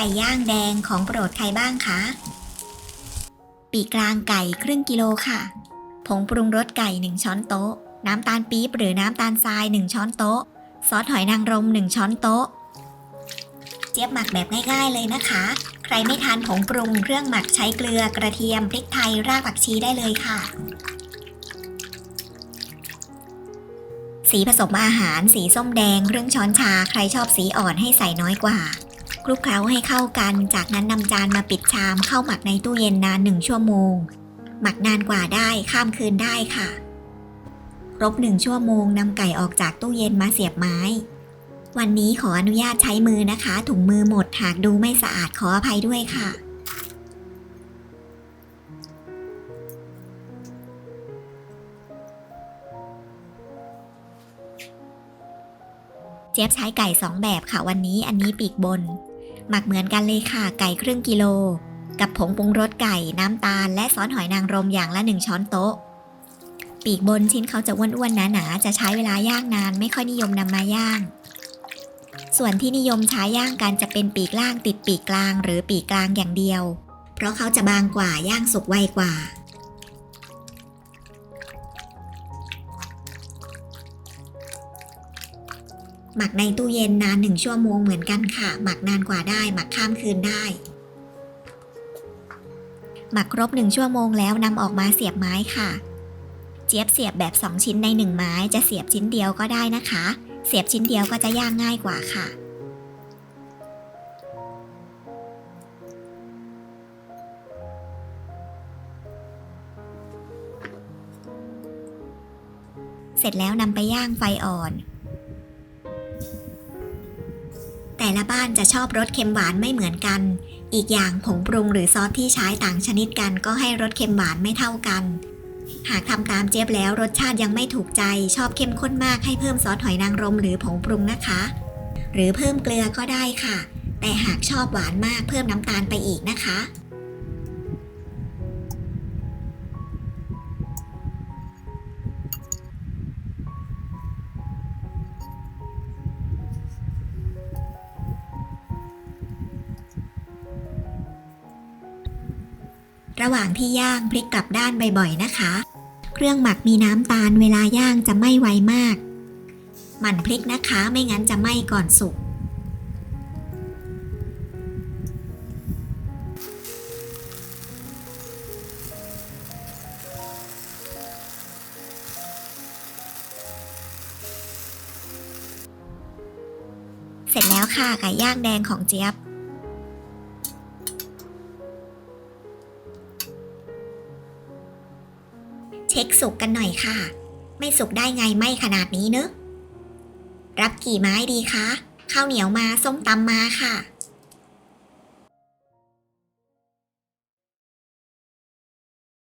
ก่ย่างแดงของโปรดใครบ้างคะ ปีกลางไก่ครึ่งกิโลค่ะ ผงปรุงรสไก่ 1 ช้อนโต๊ะ น้ำตาลปี๊บหรือน้ำตาลทราย 1 ช้อนโต๊ะ ซอสหอยนางรม 1 ช้อนโต๊ะ เจี๊ยบหมักแบบง่ายๆเลยนะคะ ใครไม่ทานผงปรุงเครื่องหมักใช้เกลือกระเทียมพริกไทยรากผักชีได้เลยค่ะสีผสมอาหารสีส้มแดงครึ่งช้อนชา ใครชอบสีอ่อนให้ใส่น้อยกว่า คลุกเคล้าให้เข้ากัน จากนั้นนำจานมาปิดชามเข้าหมักในตู้เย็นนานหนึ่งชั่วโมง หมักนานกว่าได้ข้ามคืนได้ค่ะ ครบหนึ่งชั่วโมงนำไก่ออกจากตู้เย็นมาเสียบไม้ วันนี้ขออนุญาตใช้มือนะคะ ถุงมือหมดหากดูไม่สะอาดขออภัยด้วยค่ะเจี๊ยบใช้ไก่ 2 แบบค่ะวันนี้อันนี้ปีกบน หมักเหมือนกันเลยค่ะไก่ครึ่งกิโล กับผงปรุงรสไก่น้ำตาล และซอสหอยนางรมอย่างละ1ช้อนโต๊ะ ปีกบนชิ้นเขาจะอ้วนๆหนาๆจะใช้เวลาย่างนานไม่ค่อยนิยมนำมาย่าง ส่วนที่นิยมใช้ย่างกันจะเป็นปีกล่างติดปีกกลาง หรือปีกกลางอย่างเดียว เพราะเขาจะบางกว่าย่างสุกไวกว่า หมักในตู้เย็นนานหนึ่งชั่วโมงเหมือนกันค่ะ หมักนานกว่าได้ หมักข้ามคืนได้ หมักครบหนึ่งชั่วโมงแล้วนำออกมาเสียบไม้ค่ะ เจี๊ยบเสียบแบบ 2 ชิ้นใน 1 ไม้ จะเสียบชิ้นเดียวก็ได้นะคะ เสียบชิ้นเดียวก็จะย่างง่ายกว่าค่ะเสร็จแล้วนำไปย่างไฟอ่อน แต่ละบ้านจะชอบรสเค็มหวานไม่เหมือนกัน อีกอย่างผงปรุงหรือซอสที่ใช้ต่างชนิดกันก็ให้รสเค็มหวานไม่เท่ากัน หากทำตามเจี๊ยบแล้วรสชาติยังไม่ถูกใจชอบเข้มข้นมากให้เพิ่มซอสหอยนางรมหรือผงปรุงนะคะ หรือเพิ่มเกลือก็ได้ค่ะ แต่หากชอบหวานมากเพิ่มน้ำตาลไปอีกนะคะ ระหว่างที่ย่างพลิกกลับด้านบ่อยๆนะคะ เครื่องหมักมีน้ำตาลเวลาย่างจะไหม้ไวมาก หมั่นพลิกนะคะไม่งั้นจะไหม้ก่อนสุกเสร็จแล้วค่ะไก่ย่างแดงของเจี๊ยบ เช็คสุกกันหน่อยค่ะ ไม่สุกได้ไงไม่ขนาดนี้เนอะรับกี่ไม้ดีคะข้าวเหนียวมาส้มตำมาค่ะ